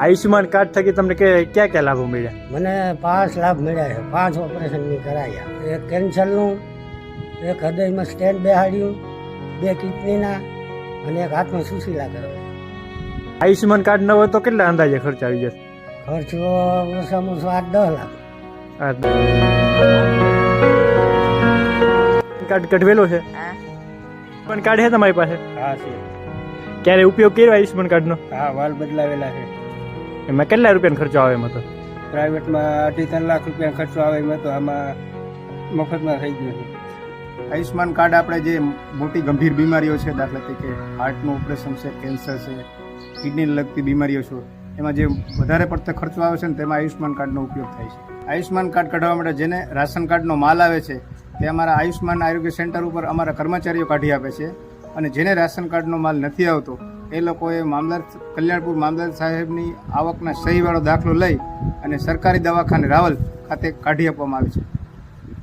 Ayushman card થકી તમને કે ક્યાં ક્યાં લાભો મળ્યા? મને પાંચ લાભ મળ્યા છે. પાંચ ઓપરેશન મેં કરાયા. એક કેન્સરનું એક હૃદયમાં સ્ટેન્ડ બેહાડ્યું બે કિડનીના અને એક હાથમાં સુશીલા કરવા. આયુષ્યમાન કાર્ડ ન હોય તો કેટલા અંદાજે ખર્ચ આવી જશે? ખર્ચો ઓછામાં ઓછો આઠ દસ લાખ. કાર્ડ કઢવેલો છે? પણ કાર્ડ છે તમારી પાસે? હા છે. ક્યારે ઉપયોગ કર્યો આયુષ્યમાન કાર્ડનો? હા વાલ બદલાવેલા છે. એમાં કેટલા રૂપિયાનો ખર્ચો આવે એમાં તો? પ્રાઇવેટમાં અઢી ત્રણ લાખ રૂપિયા ખર્ચો આવે એમાં તો આમાં મફતમાં થઈ ગયો છે. આયુષ્માન કાર્ડ આપણે જે મોટી ગંભીર બીમારીઓ છે દાખલા તરીકે હાર્ટનું ઓપરેશન છે કેન્સર છે કિડનીને લગતી બીમારીઓ છે એમાં જે વધારે પડતો ખર્ચો આવે છે ને તેમાં આયુષ્માન કાર્ડનો ઉપયોગ થાય છે. આયુષ્માન કાર્ડ કઢાવવા માટે જેને રાશન કાર્ડનો માલ આવે છે તે અમારા આયુષ્માન આરોગ્ય સેન્ટર ઉપર અમારા કર્મચારીઓ કાઢી આપે છે અને જેને રાશન કાર્ડનો માલ નથી આવતો એ લોકોએ મામલત, કલ્યાણપુર મામલત સાહેબની આવકના સહીવાળો દાખલો લઈ અને સરકારી દવાખાને રાવલ ખાતે કાઢી આપવામાં આવે છે.